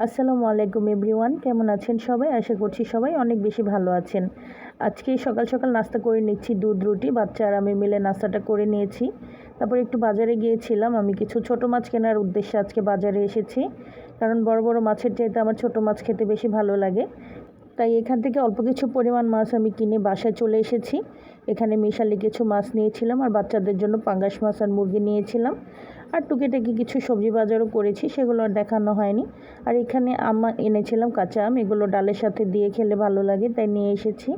আসসালামু আলাইকুম এভরিওয়ান, কেমন আছেন সবাই? আশা করছি সবাই অনেক বেশি ভালো আছেন। আজকে সকাল সকাল নাস্তা করে নিচ্ছি দুধ, রুটি, বাচ্চা আর আমি মিলে নাস্তাটা করে নিয়েছি। তারপর একটু বাজারে গিয়েছিলাম, আমি কিছু ছোট মাছ কেনার উদ্দেশ্যে আজকে বাজারে এসেছি। কারণ বড় বড় মাছের চাইতে আমার ছোট মাছ খেতে বেশি ভালো লাগে। তাই এখান থেকে অল্প কিছু পরিমাণ মাছ আমি কিনে বাসায় চলে এসেছি। এখানে মিশালি কিছু মাছ নিয়েছিলাম আর বাচ্চাদের জন্য পাঙ্গাস মাছ আর মুরগি নিয়েছিলাম। আর টুকিটাকি কিছু সবজি বাজারও করেছি, সেগুলো আর দেখানো হয়নি। আর এখানে আম্মা এনেছিলাম, কাঁচা আম, এগুলো ডালের সাথে দিয়ে খেলে ভালো লাগে, তাই নিয়ে এসেছি।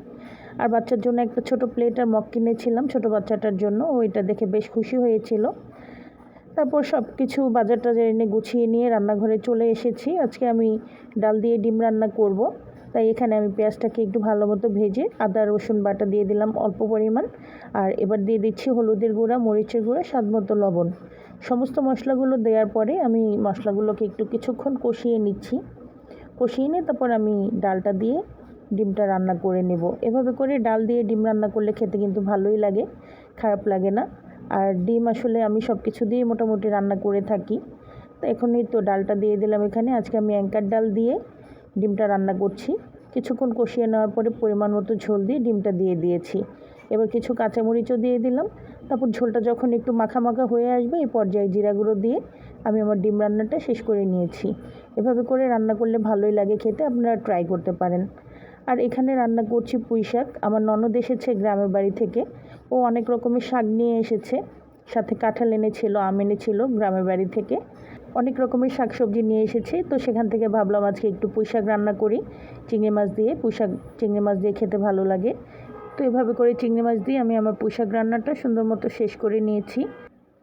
আর বাচ্চার জন্য একটা ছোট প্লেট আর মগ কিনেছিলাম, ছোট বাচ্চাটার জন্য ওইটা দেখে বেশ খুশি হয়েছিল। তারপর সব কিছু বাজার টাজার এনে গুছিয়ে নিয়ে রান্নাঘরে চলে এসেছি। আজকে আমি ডাল দিয়ে ডিম রান্না করব। তাই এখানে আমি পেঁয়াজটাকে একটু ভালো মতো ভেজে আদা, রসুন বাটা দিয়ে দিলাম অল্প পরিমাণ। আর এবার দিয়ে দিচ্ছি হলুদের গুঁড়া, মরিচের গুঁড়া, স্বাদ মতো লবণ। সমস্ত মশলাগুলো দেওয়ার পরে আমি মশলাগুলোকে একটু কিছুক্ষণ কষিয়ে নিচ্ছি। কষিয়ে নিয়ে তারপর আমি ডালটা দিয়ে ডিমটা রান্না করে নেব। এভাবে করে ডাল দিয়ে ডিম রান্না করলে খেতে কিন্তু ভালোই লাগে, খারাপ লাগে না। আর ডিম আসলে আমি সব কিছু দিয়ে মোটামুটি রান্না করে থাকি। তো এখনই তো ডালটা দিয়ে দিলাম এখানে। আজকে আমি অ্যাঙ্কার ডাল দিয়ে ডিমটা রান্না করছি। কিছুক্ষণ কষিয়ে নেওয়ার পরে পরিমাণ মতো ঝোল দিয়ে ডিমটা দিয়ে দিয়েছি। এবার কিছু কাঁচামরিচও দিয়ে দিলাম। তারপর ঝোলটা যখন একটু মাখা মাখা হয়ে আসবে, এই পর্যায়ে জিরা গুঁড়ো দিয়ে আমি আমার ডিম রান্নাটা শেষ করে নিয়েছি। এভাবে করে রান্না করলে ভালোই লাগে খেতে, আপনারা ট্রাই করতে পারেন। আর এখানে রান্না করছি পুঁই শাক। আমার ননদ এসেছে গ্রামের বাড়ি থেকে। ও অনেক রকমের শাক নিয়ে এসেছে। সাথে কাঁঠাল এনেছিল, আম এনেছিল গ্রামের বাড়ি থেকে। অনেক রকমের শাকসবজি নিয়ে এসেছি। তো সেখান থেকে ভাবলাম আজকে একটু পুঁই শাক রান্না করি। চিংড়ি মাছ দিয়ে পুঁই শাক চিংড়ি মাছ দিয়ে খেতে ভালো লাগে। তো এভাবে করে চিংড়ি মাছ দিয়ে আমি আমার পুঁই শাক রান্নাটা সুন্দর মতো শেষ করে নিয়েছি।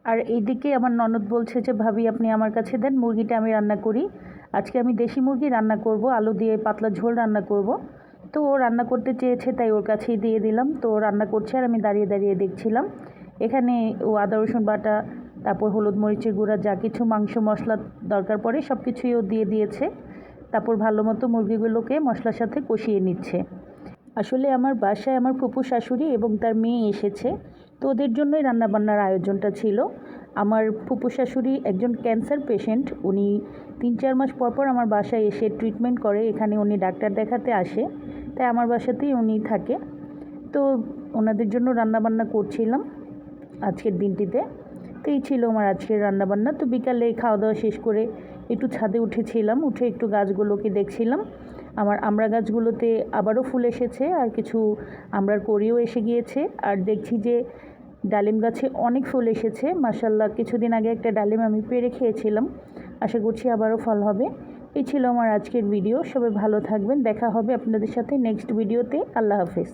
আর এইদিকে আমার ননদ বলছে যে, ভাবি, আপনি আমার কাছে দেন, মুরগিটা আমি রান্না করি। আজকে আমি দেশি মুরগি রান্না করব, আলু দিয়ে পাতলা ঝোল রান্না করব। তো ও রান্না করতে চেয়েছে, তাই ওর কাছেই দিয়ে দিলাম। তো রান্না করছে আর আমি দাঁড়িয়ে দাঁড়িয়ে দেখছিলাম। এখানে ও আদা, রসুন বাটা তারপর হলুদ মরিচের গুঁড়া, যা কিছু মাংস, মশলা দরকার পড়ে সব কিছুই ও দিয়ে দিয়েছে। তারপর ভালো মতো মুরগিগুলোকে মশলার সাথে কষিয়ে নিচ্ছে। আসলে আমার বাসায় আমার ফুপু শাশুড়ি এবং তার মেয়ে এসেছে, তো ওদের জন্যই রান্নাবান্নার আয়োজনটা ছিল। আমার ফুপু শাশুড়ি একজন ক্যান্সার পেশেন্ট, উনি তিন চার মাস পর পর আমার বাসায় এসে ট্রিটমেন্ট করে, এখানে উনি ডাক্তার দেখাতে আসে, তাই আমার বাসাতেই উনি থাকে। তো ওনাদের জন্য রান্নাবান্না করছিলাম আজকের দিনটিতে। তো এই ছিল আমার আজকের রান্নাবান্না। তো বিকালে খাওয়া দাওয়া শেষ করে একটু ছাদে উঠেছিলাম, উঠে একটু গাছগুলোকে দেখছিলাম। আমার আমড়া গাছগুলোতে আবারও ফুল এসেছে আর কিছু আমড়ার করিও এসে গিয়েছে। আর দেখছি যে ডালিম গাছে অনেক ফুল এসেছে। মাসাল্লাহ কিছুদিন আগে একটা ডালিম আমি পেরে খেয়েছিলাম। আশা করছি আবারও ফল হবে। এই ছিল আমার আজকের ভিডিও। সবাই ভালো থাকবেন। দেখা হবে আপনাদের সাথে নেক্সট ভিডিওতে। আল্লাহ হাফেজ।